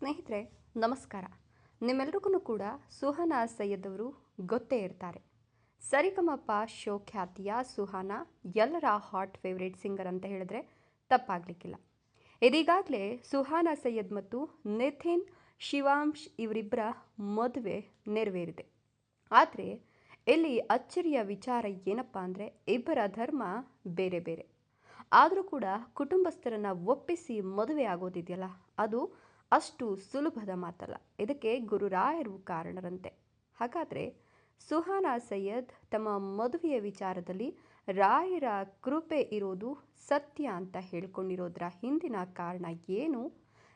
ಸ್ನೇಹಿತರೆ, ನಮಸ್ಕಾರ. ನಿಮ್ಮೆಲ್ರಿಗೂ ಕೂಡ ಸುಹಾನಾ ಸೈಯದ್ ಅವರು ಗೊತ್ತೇ ಇರ್ತಾರೆ. ಸರಿಗಮಪ ಶೋ ಖ್ಯಾತಿಯ ಸುಹಾನಾ ಎಲ್ಲರ ಹಾಟ್ ಫೇವ್ರೇಟ್ ಸಿಂಗರ್ ಅಂತ ಹೇಳಿದ್ರೆ ತಪ್ಪಾಗಲಿಕ್ಕಿಲ್ಲ. ಇದೀಗಾಗಲೇ ಸುಹಾನಾ ಸೈಯದ್ ಮತ್ತು ನಿಥಿನ್ ಶಿವಾಂಶ್ ಇವರಿಬ್ಬರ ಮದುವೆ ನೆರವೇರಿದೆ. ಆದರೆ ಇಲ್ಲಿ ಅಚ್ಚರಿಯ ವಿಚಾರ ಏನಪ್ಪ ಅಂದರೆ ಇಬ್ಬರ ಧರ್ಮ ಬೇರೆ ಬೇರೆ. ಆದರೂ ಕೂಡ ಕುಟುಂಬಸ್ಥರನ್ನು ಒಪ್ಪಿಸಿ ಮದುವೆ ಆಗೋದಿದೆಯಲ್ಲ, ಅದು ಅಷ್ಟು ಸುಲಭದ ಮಾತಲ್ಲ. ಇದಕ್ಕೆ ಗುರುರಾಯರು ಕಾರಣರಂತೆ. ಹಾಗಾದರೆ ಸುಹಾನಾ ಸೈಯದ್ ತಮ್ಮ ಮದುವೆಯ ವಿಚಾರದಲ್ಲಿ ರಾಯರ ಕೃಪೆ ಇರೋದು ಸತ್ಯ ಅಂತ ಹೇಳ್ಕೊಂಡಿರೋದ್ರ ಹಿಂದಿನ ಕಾರಣ ಏನು?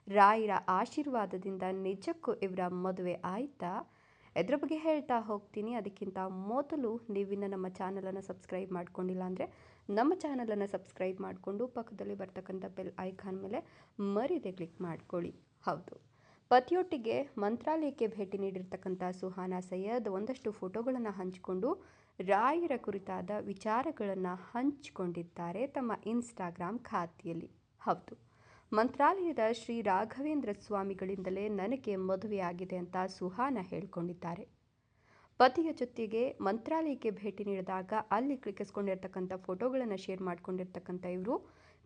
ರಾಯರ ಆಶೀರ್ವಾದದಿಂದ ನಿಜಕ್ಕೂ ಇವರ ಮದುವೆ ಆಯ್ತಾ? ಇದ್ರ ಬಗ್ಗೆ ಹೇಳ್ತಾ ಹೋಗ್ತೀನಿ. ಅದಕ್ಕಿಂತ ಮೊದಲು ನೀವಿನ್ನು ನಮ್ಮ ಚಾನಲನ್ನು ಸಬ್ಸ್ಕ್ರೈಬ್ ಮಾಡ್ಕೊಂಡಿಲ್ಲ ಅಂದರೆ ನಮ್ಮ ಚಾನಲನ್ನು ಸಬ್ಸ್ಕ್ರೈಬ್ ಮಾಡಿಕೊಂಡು ಪಕ್ಕದಲ್ಲಿ ಬರ್ತಕ್ಕಂಥ ಬೆಲ್ ಐಕಾನ್ ಮೇಲೆ ಮರೀದೆ ಕ್ಲಿಕ್ ಮಾಡ್ಕೊಳ್ಳಿ. ಹೌದು. ಪತಿಯೊಟ್ಟಿಗೆ ಮಂತ್ರಾಲಯಕ್ಕೆ ಭೇಟಿ ನೀಡಿರ್ತಕ್ಕಂಥ ಸುಹಾನಾ ಸೈಯದ್ ಒಂದಷ್ಟು ಫೋಟೋಗಳನ್ನು ಹಂಚಿಕೊಂಡು ರಾಯರ ಕುರಿತಾದ ವಿಚಾರಗಳನ್ನು ಹಂಚಿಕೊಂಡಿದ್ದಾರೆ ತಮ್ಮ ಇನ್ಸ್ಟಾಗ್ರಾಮ್ ಖಾತೆಯಲ್ಲಿ. ಹೌದು. ಮಂತ್ರಾಲಯದ ಶ್ರೀ ರಾಘವೇಂದ್ರ ಸ್ವಾಮಿಗಳಿಂದಲೇ ನನಗೆ ಮದುವೆಯಾಗಿದೆ ಅಂತ ಸುಹಾನ ಹೇಳಿಕೊಂಡಿದ್ದಾರೆ. ಪತಿಯ ಜೊತೆಗೆ ಮಂತ್ರಾಲಯಕ್ಕೆ ಭೇಟಿ ನೀಡಿದಾಗ ಅಲ್ಲಿ ಕ್ಲಿಕ್ಕಿಸ್ಕೊಂಡಿರ್ತಕ್ಕಂಥ ಫೋಟೋಗಳನ್ನು ಶೇರ್ ಮಾಡಿಕೊಂಡಿರ್ತಕ್ಕಂಥ ಇವರು,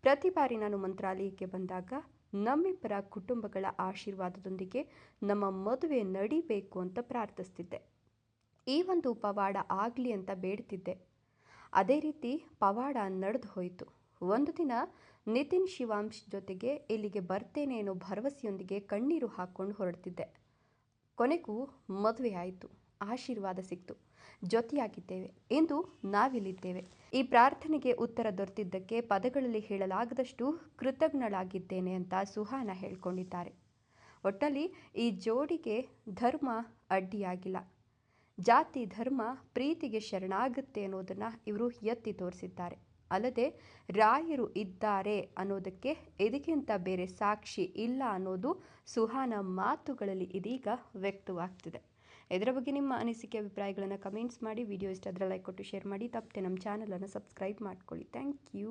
ಪ್ರತಿ ಬಾರಿ ನಾನು ಮಂತ್ರಾಲಯಕ್ಕೆ ಬಂದಾಗ ನಮ್ಮಿಬ್ಬರ ಕುಟುಂಬಗಳ ಆಶೀರ್ವಾದದೊಂದಿಗೆ ನಮ್ಮ ಮದುವೆ ನಡಿಬೇಕು ಅಂತ ಪ್ರಾರ್ಥಿಸ್ತಿದ್ದೆ. ಈ ಒಂದು ಪವಾಡ ಆಗಲಿ ಅಂತ ಬೇಡ್ತಿದ್ದೆ. ಅದೇ ರೀತಿ ಪವಾಡ ನಡೆದು ಹೋಯಿತು. ಒಂದು ದಿನ ನಿತಿನ್ ಶಿವಾಂಶ್ ಜೊತೆಗೆ ಇಲ್ಲಿಗೆ ಬರ್ತೇನೆ ಅನ್ನೋ ಭರವಸೆಯೊಂದಿಗೆ ಕಣ್ಣೀರು ಹಾಕ್ಕೊಂಡು ಹೊರಡ್ತಿದ್ದೆ. ಕೊನೆಗೂ ಮದುವೆ ಆಯಿತು, ಆಶೀರ್ವಾದ ಸಿಕ್ತು. ಜೊತೆಯಾಗಿದ್ದೇವೆ ಎಂದು ನಾವಿಲ್ಲಿದ್ದೇವೆ. ಈ ಪ್ರಾರ್ಥನೆಗೆ ಉತ್ತರ ದೊರೆತಿದ್ದಕ್ಕೆ ಪದಗಳಲ್ಲಿ ಹೇಳಲಾಗದಷ್ಟು ಕೃತಜ್ಞಳಾಗಿದ್ದೇನೆ ಅಂತ ಸುಹಾನ ಹೇಳ್ಕೊಂಡಿದ್ದಾರೆ. ಒಟ್ಟಲ್ಲಿ ಈ ಜೋಡಿಗೆ ಧರ್ಮ ಅಡ್ಡಿಯಾಗಿಲ್ಲ. ಜಾತಿ, ಧರ್ಮ, ಪ್ರೀತಿಗೆ ಶರಣಾಗುತ್ತೆ ಅನ್ನೋದನ್ನು ಇವರು ಎತ್ತಿ ತೋರಿಸಿದ್ದಾರೆ. ಅಲ್ಲದೆ ರಾಯರು ಇದ್ದಾರೆ ಅನ್ನೋದಕ್ಕೆ ಇದಕ್ಕಿಂತ ಬೇರೆ ಸಾಕ್ಷಿ ಇಲ್ಲ ಅನ್ನೋದು ಸುಹಾನ ಮಾತುಗಳಲ್ಲಿ ಇದೀಗ ವ್ಯಕ್ತವಾಗ್ತಿದೆ. ಇದರ ಬಗ್ಗೆ ನಿಮ್ಮ ಅನಿಸಿಕೆ, ಅಭಿಪ್ರಾಯಗಳನ್ನು ಕಮೆಂಟ್ಸ್ ಮಾಡಿ ವಿಡಿಯೋ ಇಷ್ಟ ಲೈಕ್ ಕೊಟ್ಟು ಶೇರ್ ಮಾಡಿ, ತಪ್ಪದೆ ನಮ್ಮ ಚಾನಲನ್ನು ಸಬ್ಸ್ಕ್ರೈಬ್ ಮಾಡ್ಕೊಳ್ಳಿ. Thank you